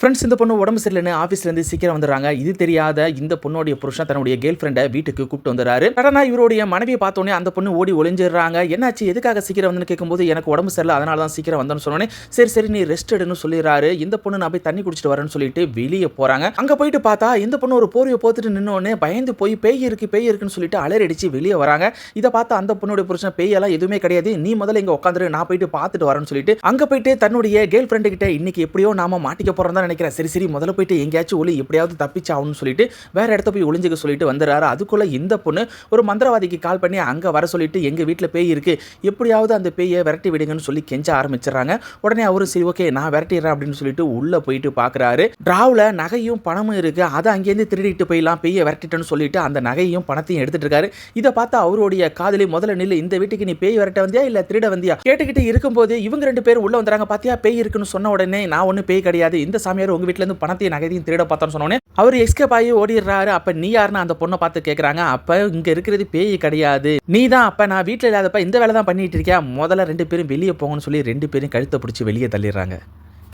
Friends இந்த பொண்ணு உடம்பு சரியில்லைன்னு ஆஃபீஸ்லேருந்து சீக்கிரம் வந்துடுறாங்க. இது தெரியாத இந்த பொண்ணுடைய புருஷன் தன்னுடைய கேர்ள் ஃப்ரெண்டை வீட்டுக்கு கூப்பிட்டு வந்துறாரு கடனா இவருடைய மனைவியை பார்த்தோன்னே அந்த பொண்ணு ஓடி ஒளிஞ்சிடுறாங்க. என்னாச்சு? எதுக்காக சீக்கிரம் வந்துன்னு கேட்கும்போது எனக்கு உடம்பு சரியில்லை அதனால தான் சீக்கிரம் வந்தேன்னு சொன்னோன்னே சரி சரி நீ ரெஸ்ட் எடுன்னு சொல்லிடுறாரு. இந்த பொண்ணு நான் போய் தண்ணி குடிச்சிட்டு வரேன்னு சொல்லிட்டு வெளியே போகிறாங்க அங்கே போயிட்டு பார்த்தா இந்த பொண்ணு ஒரு போர்வையை போத்துட்டு நின்னோடனே பயந்து போய் பேய் இருக்கு பேய் இருக்குன்னு சொல்லிட்டு அலறடிச்சு வெளியே வராங்க. இதை பார்த்து அந்த பொண்ணுடைய புருஷன் பேயெல்லாம் எதுவுமே கிடையாது. நீ முதல்ல இங்கே உட்காந்துரு. நான் போயிட்டு பார்த்துட்டு வரேன்னு சொல்லிட்டு அங்கே போயிட்டு தன்னுடைய கேர்ள் ஃப்ரெண்டு கிட்ட இன்னைக்கு எப்படியோ நாம மாட்டிக்க போகிறோம் நினைக்கிறேன். சரி சரி முதல்ல போயிட்டு எங்கேயாச்சும் ஒளி எப்படியாவது தப்பிச்சாகணும்னு சொல்லிட்டு வேற இடத்த போய் ஒளிஞ்சுக்க சொல்லிட்டு வந்துடுறாரு. அதுக்குள்ள இந்த பொண்ணு ஒரு மந்திரவாதிக்கு கால் பண்ணி அங்க வர சொல்லிட்டு எங்க வீட்டில் பேய் இருக்கு. எப்படியாவது அந்த பேயை விரட்டி விடுங்கன்னு சொல்லி கெஞ்ச ஆரம்பிச்சிடுறாங்க. உடனே அவரும் சரி ஓகே நான் விரட்டிடுறேன் அப்படின்னு சொல்லிட்டு உள்ள போயிட்டு பார்க்குறாரு டிராவில் நகையும் பணமும் இருக்கு. அதை அங்கேருந்து திருடிட்டு போயிடலாம் பேயை விரட்டிட்டேன்னு சொல்லிட்டு அந்த நகையும் பணத்தையும் எடுத்துட்டு இருக்காரு. இதை பார்த்தா அவருடைய காதலி முதல்ல நில்லு இந்த வீட்டுக்கு நீ பேய் விரட்ட வந்தியா இல்ல திருட வந்தியா? கேட்டுக்கிட்டு இருக்கும்போது இவங்க ரெண்டு பேரும் உள்ள வந்துறாங்க பாத்தியா பேய் இருக்குன்னு சொன்ன உடனே நான் ஒன்றும் பேய் கிடையாது. இந்த சாமி உங்க வீட்ல இருந்து பணத்தையும் நகையையும் திருட பார்த்தான்னு சொன்னோன்னே அவர் எஸ்கேப் ஆகி ஓடிடுறாரு. அப்ப நீ யாருன்னு அந்த பொண்ணை பார்த்து கேட்குறாங்க அப்ப இங்க இருக்கிறது பேய் கிடையாது. நீ தான் அப்ப நான் வீட்டில் இல்லாதப்ப இந்த வேலை தான் பண்ணிட்டு இருக்கியா? முதல்ல ரெண்டு பேரும் வெளியே போங்கன்னு சொல்லி ரெண்டு பேரும் கழுத்தை பிடிச்சி வெளியே தள்ளிடுறாங்க.